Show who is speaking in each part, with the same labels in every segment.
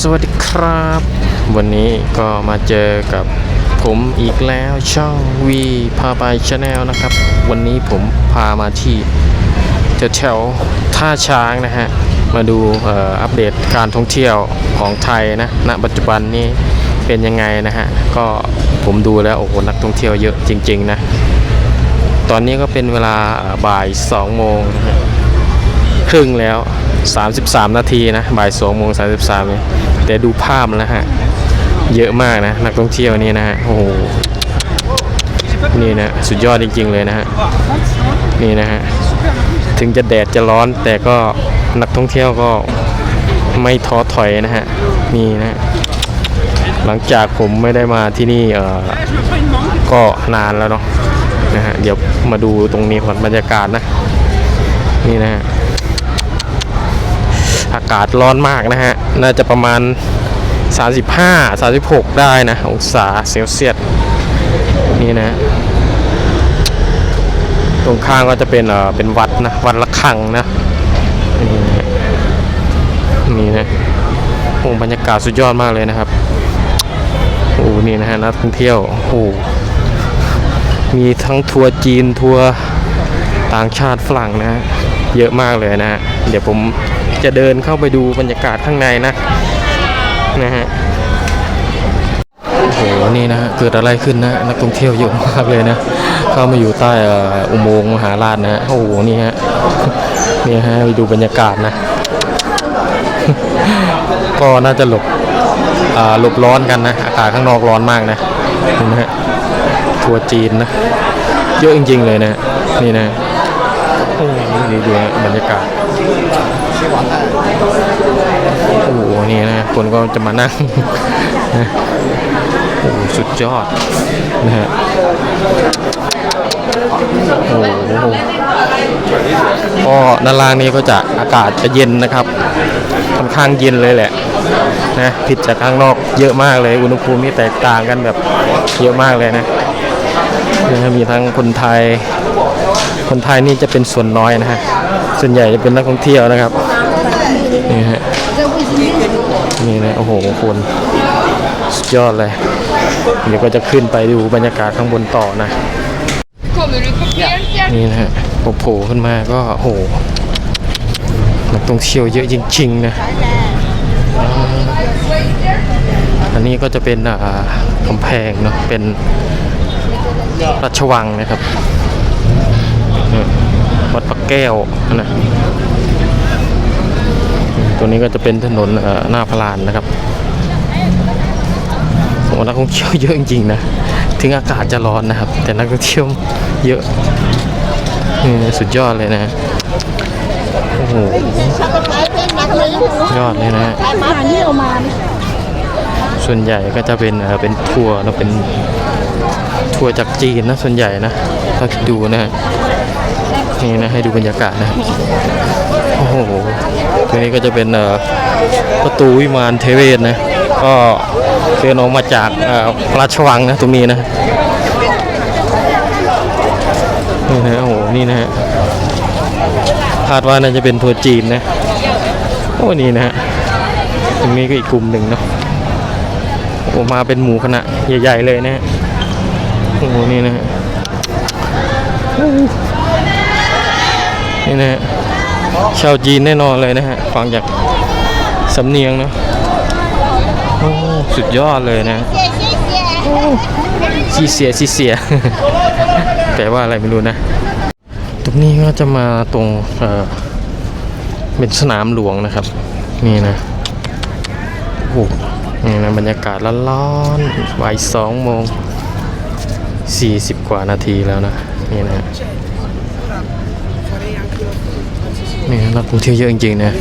Speaker 1: สวัสดีครับ วันนี้ก็มาเจอกับผมอีกแล้วช่องวีพาไปชาแนลนะครับ วันนี้ผมพามาที่แถวท่าช้างนะฮะ มาดูอ,อ,อัปเดตการท่องเที่ยวของไทยนะณปัจจุบันนี้เป็นยังไงนะฮะ ก็ผมดูแล้วโอ้โหนักท่องเที่ยวเยอะจริง ๆ นะ ตอนนี้ก็เป็นเวลาบ่าย2โมงครึ่งแล้ว 33 นาทีนะบ่าย2โมง33เนี่แต่ดูภาพแล้วฮะ เยอะมากนะ นักท่องเที่ยวนี่นะฮะโอ้โหนี่นะสุดยอดจริง ๆ เลยนะฮะ นี่นะฮะ ถึงจะแดดจะร้อนแต่ก็นักท่องเที่ยวก็ไม่ท้อถอยนะฮะ นี่นะ หลังจากผมไม่ได้มาที่นี่เออก็นานแล้วเนาะนะฮะเดี๋ยวมาดูตรงนี้ก่อนบรรยากาศนะ นี่นะฮะ อากาศร้อนมากนะฮะ น่าจะประมาณ 35 36 ได้นะ องศาเซลเซียส นี่นะ ตรงข้างก็จะเป็นเอ่อเป็นวัดนะ วัดละคังนะนี่นะ นี่นะโอ้บรรยากาศสุดยอดมากเลยนะครับ โอ้ นี่นะฮะนักท่องเที่ยว โอ้ มีทั้งทัวร์จีนทัวร์ต่างชาติฝรั่งนะ เยอะมากเลยนะ เดี๋ยวผม จะเดินเข้าไปดูบรรยากาศข้างในนะนะฮะโอ้โหนี่นะฮะเกิดอะไรขึ้นนะนักท่องเที่ยวเยอะมากเลยนะเข้ามาอยู่ใต้อุโมงค์มหาราชนะฮะโอ้โหนี่ฮะนี่ฮะไปดูบรรยากาศนะ ก็น่าจะหลบอ่าหลบร้อนกันนะอากาศข้างนอกร้อนมากนะเห็นไหมฮะทัวร์จีนนะเยอะจริง ๆ เลยนะนี่นะ นี่ดูนะบรรยากาศโอ้โหนี่นะคนก็จะมานั่งนะโอ้สุดยอดนะฮะโอ้โหก็ด้านล่างนี้ก็จะอากาศจะเย็นนะครับ ค่อนข้างเย็นเลยแหละนะผิดจากข้างนอกเยอะมากเลยอุณหภูมินี่แตกต่างกันแบบเยอะมากเลยนะมีทั้งคนไทย คนไทยนี่จะเป็นส่วนน้อยนะฮะส่วนใหญ่จะเป็นนักท่องเที่ยวนะครับนี่ฮะนี่นะโอ้โหคนสุดยอดเลยเดี๋ยวก็จะขึ้นไปดูบรรยากาศข้างบนต่อนะนี่นะฮะโผล่ขึ้นมาก็โอ้โหนักท่องเที่ยวเยอะจริงๆนะอันนี้ก็จะเป็นอ่ากำแพงเนาะเป็นราชวังนะครับ วัดพระแก้วนะตัวนี้ก็จะเป็นถนนหน้าพระลานนะครับนักท่องเที่ยวเยอะจริงๆนะ ถึงอากาศจะร้อนนะครับ แต่นักท่องเที่ยวเยอะนี่สุดยอดเลยนะโอ้โหยอดเลยนะส่วนใหญ่ก็จะเป็นเป็นทัวร์นะเป็นทัวร์จากจีนนะส่วนใหญ่นะถ้าดูนะ นี่นะให้ดูบรรยากาศนะโอ้โหตัวนี้ก็จะเป็นประตูวิมานเทเวศนะ ก็เดินออกมาจากพระราชวังนะตรงนี้นะนี่นะโอ้โหนี่นะฮะคาดว่าน่าจะเป็นทัวร์จีนนะโอ้นี่นะฮะตรงนี้ก็อีกกลุ่มหนึ่งเนาะโอ้มาเป็นหมูคณะใหญ่ ๆ เลยนะฮะโอ้โหนี่นะฮะ นี่นะฮะชาวจีนแน่นอนเลยนะฮะฟังจากสำเนียงนะโอ้สุดยอดเลยนะซีเสียซีเสียแปลว่าอะไรไม่รู้นะ ตรงนี้ก็จะมาตรงเออเป็นสนามหลวงนะครับ นี่นะโอ้โหนี่นะบรรยากาศร้อนๆบ่ายสองโมงสี่สิบกว่านาทีแล้วนะ นี่นะ นี่นะนักท่องเที่ยวเยอะจริงๆนะ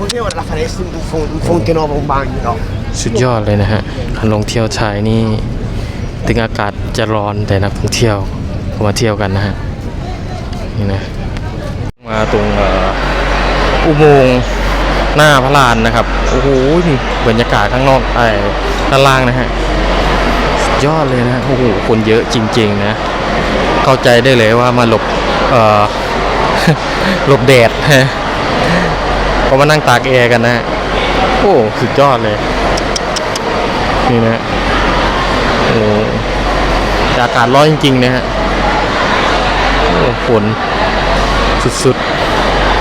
Speaker 2: Potevo la faresti un, fon- un fonte nuovo, un bagno, no?
Speaker 1: สุดยอดเลยนะฮะการลงเที่ยวชายนี่ถึงอากาศจะร้อนแต่นักท่องเที่ยวก็มาเที่ยวกันนะฮะนี่นะมาตรงเอ่ออุโมงค์หน้าพระลานนะครับโอ้โหนี่บรรยากาศข้างนอกไอ้ด้านล่างนะฮะสุดยอดเลยนะโอ้โหคนเยอะจริง ๆ นะ เข้าใจได้เลยว่ามาหลบเอ่อ หลบแดดฮะก็มานั่งตากแอร์กันนะ โอ้สุดยอดเลย นี่นะโอ้อากาศร้อนจริง ๆ นะฮะโอ้ฝนสุด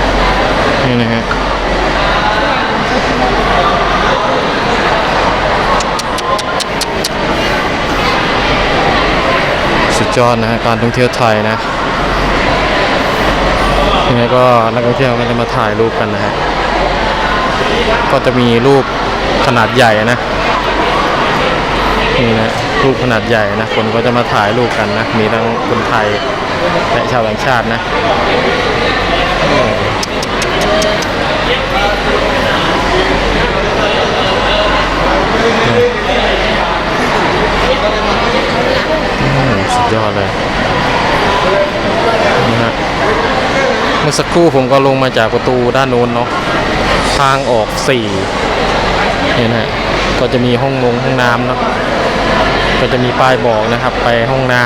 Speaker 1: ๆ นี่นะฮะสุดยอดนะการท่องเที่ยวไทยนะ ยังไงก็นักท่องเที่ยวก็จะมาถ่ายรูปกันนะฮะก็จะมีรูปขนาดใหญ่นะนี่นะรูปขนาดใหญ่นะคนก็จะมาถ่ายรูปกันนะมีทั้งคนไทยและชาวต่างชาตินะ สักครู่ผมก็ลงมาจากประตูด้านโน้นเนาะทางออกสี่นี่นะก็จะมีห้องนงห้องน้ำเนาะก็จะมีป้ายบอกนะครับไปห้องน้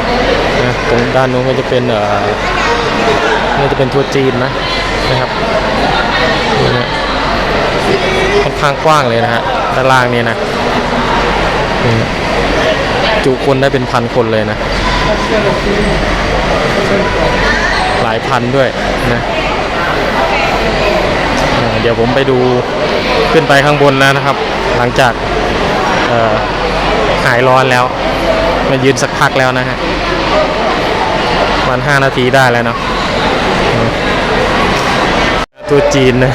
Speaker 1: ำนะตรงด้านนู้นก็จะเป็นเอ่อน่าจะเป็นทัวร์จีนนะนะครับนี่นะค่อนข้างกว้างเลยนะฮะด้านล่างนี่นะจุคนได้เป็นพันคนเลยนะ หลายพันด้วยนะเดี๋ยวผมไปดูขึ้นไปข้างบนแล้วนะครับ หลังจากหายร้อนแล้วมายืนสักพักแล้วนะฮะประมันห้านาทีได้แล้วเนาะตัวจีนนะ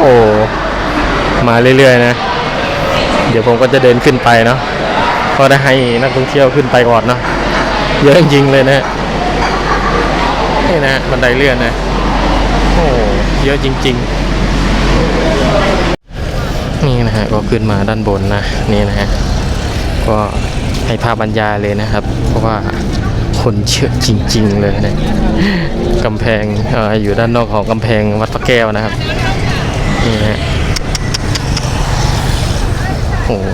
Speaker 1: โอ้มาเรื่อยๆนะ เดี๋ยวผมก็จะเดินขึ้นไปเนาะก็ได้ให้นักท่องเที่ยวขึ้นไปก่อนเนาะเยอะจริงๆเลยนะ นี่นะบันไดเลื่อนนะ โอ้เยอะจริง ๆ นี่นะฮะก็ขึ้นมาด้านบนนะนี่นะฮะ ก็ให้ภาพบรรยายเลยนะครับ เพราะว่าคนเชื่อจริง ๆ เลยนะกำแพงเอออยู่ด้านนอกของกำแพงวัดพระแก้วนะครับนี่ฮะโอ้โห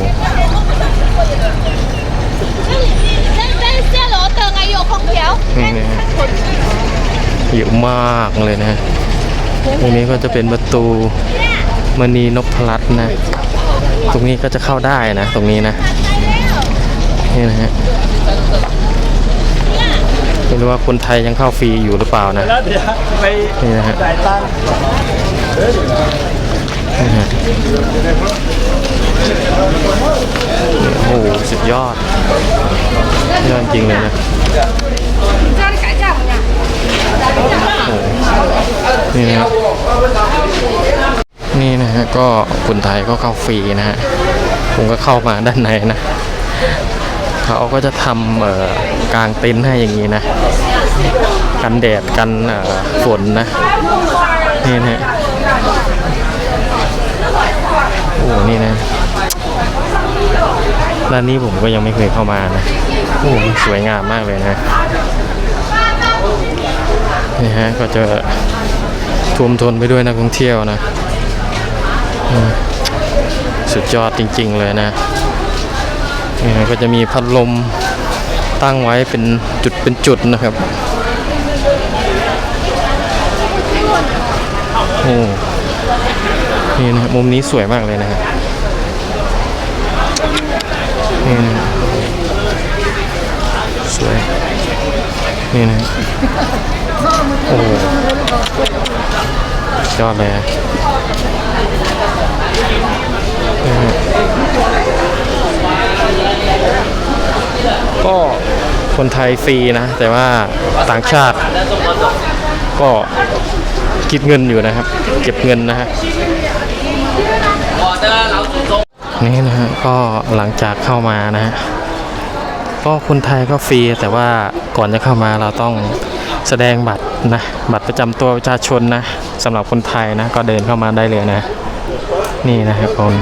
Speaker 3: 那那下楼等啊，有空调。
Speaker 1: นี่นะฮะ เยอะมากเลยนะตรงนี้ก็จะเป็นประตูมณีนพรัตน์นะ ตรงนี้ก็จะเข้าได้นะ ตรงนี้นะ นี่นะฮะไม่รู้ว่าคนไทยยังเข้าฟรีอยู่หรือเปล่านะ นี่นะฮะโอ้โหสุดยอดยอดจริงเลยนะ นี่นะฮะนี่นะฮะก็คนไทยก็เข้าฟรีนะฮะผมก็เข้ามาด้านในนะเขาก็จะทำเอ่อกางเต็นท์ให้อย่างนี้นะ กันแดดกันฝนนะนี่นะฮะโอ้นี่นะร้านนี้ผมก็ยังไม่เคยเข้ามานะโอ้สวยงามมากเลยนะ นี่ฮะก็จะท่วมทนไปด้วยนักท่องเที่ยวนะสุดยอดจริง ๆ เลยนะนี่ฮะก็จะมีพัดลมตั้งไว้เป็นจุดเป็นจุดนะครับโอ้นี่นะมุมนี้สวยมากเลยนะฮะนี่นะสวยนี่นะ โอ้โหยอดเลยก็คนไทยฟรีนะ แต่ว่าต่างชาติก็คิดเงินอยู่นะครับ เก็บเงินนะฮะนี่นะฮะก็หลังจากเข้ามานะฮะก็คนไทยก็ฟรีแต่ว่าก่อนจะเข้ามาเราต้อง แสดงบัตรนะบัตรประจำตัวประชาชนนะสำหรับคนไทยนะ ก็เดินเข้ามาได้เลยนะ นี่นะครับคน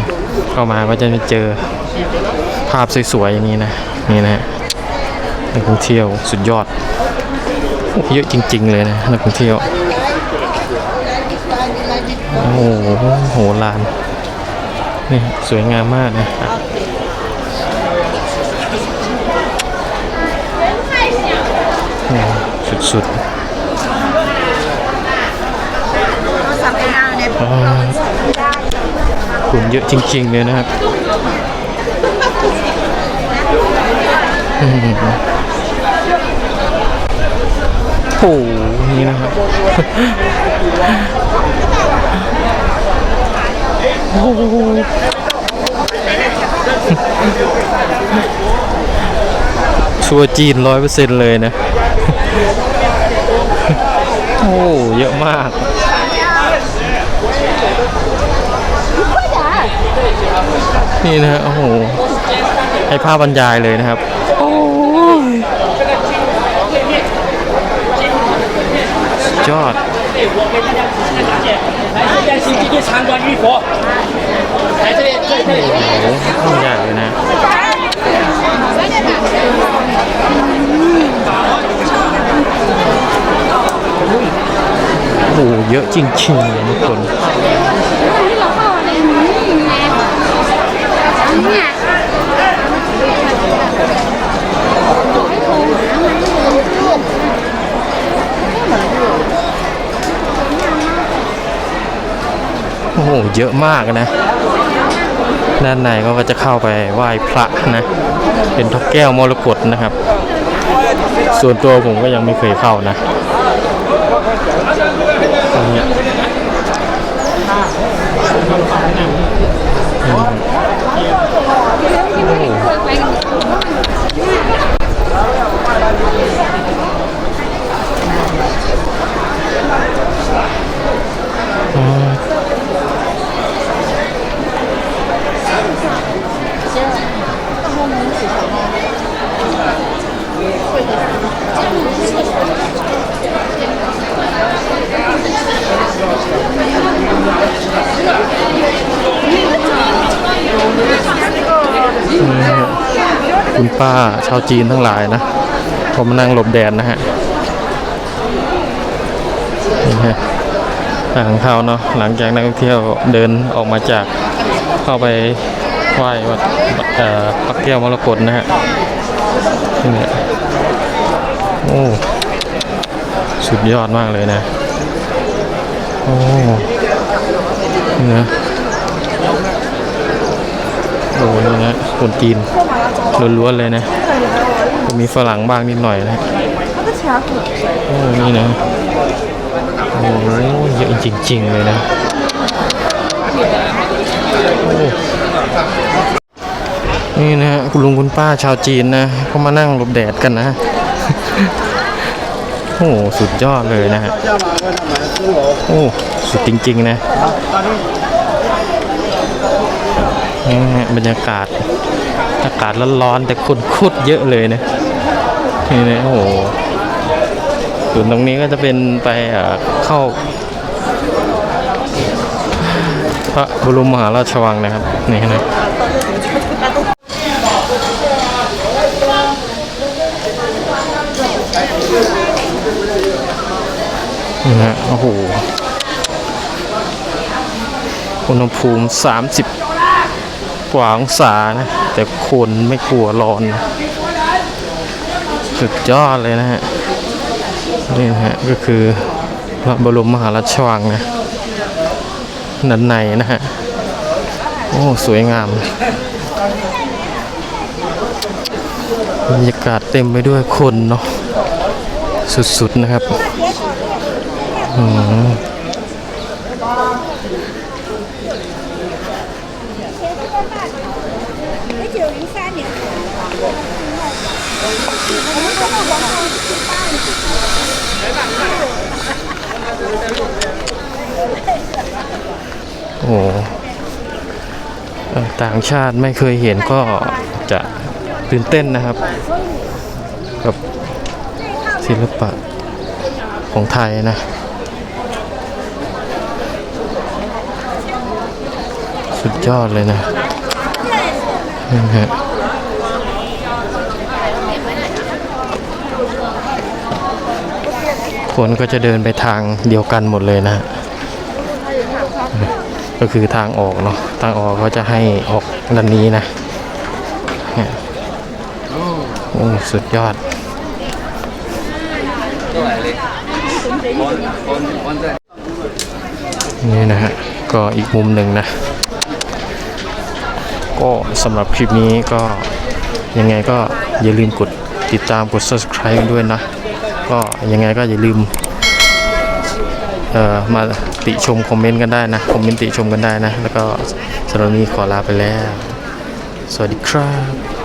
Speaker 1: เข้ามาก็จะเจอภาพสวยๆอย่างนี้นะนี่นะฮะนักท่องเที่ยวสุดยอดเยอะจริง ๆ เลยนะนักท่องเที่ยวโอ้โหโหลานนี่สวยงามมากนะนี่ สุดๆอ่าคนเยอะจริง ๆ เลยนะครับอืมโอ้โหนี่นะครับ โอ้โหชัวร์จีนร้อยเปอร์เซ็นต์เลยนะ โอ้เยอะมากนี่นะโอ้โหให้ภาพบรรยายเลยนะครับโอ้ยอดโอ้โหใหญ่เลยนะ โอ้โหเยอะจริงๆเลยทุกคนโอ้โห เยอะมากนะ ด้านในก็จะเข้าไปไหว้พระนะ เป็นพระแก้วมรกตนะครับ ส่วนตัวผมก็ยังไม่เคยเข้านะ ค่ะ คุณป้าชาวจีนทั้งหลายนะผมมานั่งหลบแดดนะฮะนี่ฮะทางเข้าเนาะหลังจากนักท่องเที่ยวเดินออกมาจากเข้าไปไหว้วัดอ่อปักแก้วมรกตนะฮะนี่โอ้สุดยอดมากเลยนะโอ้นี่นะโอ้นี่นะคนจีน ล้วนๆเลยนะก็มีฝรั่งบ้างนิดหน่อยนะโอ้นี่นะโอ้เยอะจริง ๆ เลยนะนี่นะฮะคุณลุงคุณป้าชาวจีนนะเขามานั่งหลบแดดกันนะ โอ้สุดยอดเลยนะฮะโอ้สุดจริง ๆ นะนี่ฮะบรรยากาศ อากาศร้อนๆแต่คนโคตรเยอะเลยนะนี่นะโอ้โหส่วนตรงนี้ก็จะเป็นไปเอ่อเข้าพระบรมมหาราชวังนะครับนี่นะนี่ฮะโอ้โหอุณหภูมิ 30 กว่าองศานะ แต่คนไม่กลัวร้อนนะสุดยอดเลยนะฮะ นี่นะฮะ ก็คือพระบรมมหาราชวังนะด้านในนะฮะ โอ้ สวยงามบรรยากาศเต็มไปด้วยคนเนาะสุดๆนะครับ อืม โอ้โหต่างชาติไม่เคยเห็นก็จะตื่นเต้นนะครับ กับศิลปะของไทยนะ สุดยอดเลยนะนี่ฮะ คนก็จะเดินไปทางเดียวกันหมดเลยนะ ก็คือทางออกเนาะทางออกเขาจะให้ออกด้านนี้นะโอ้สุดยอดนี่นะฮะ ก็อีกมุมหนึ่งนะ ก็สำหรับคลิปนี้ก็ยังไงก็อย่าลืมกดติดตามกด subscribe ด้วยนะ ก็ยังไงก็อย่าลืมเอ่อมาติชมคอมเมนต์กันได้นะ คอมเมนต์ติชมกันได้นะ แล้วก็สำหรับนี้ขอลาไปแล้ว สวัสดีครับ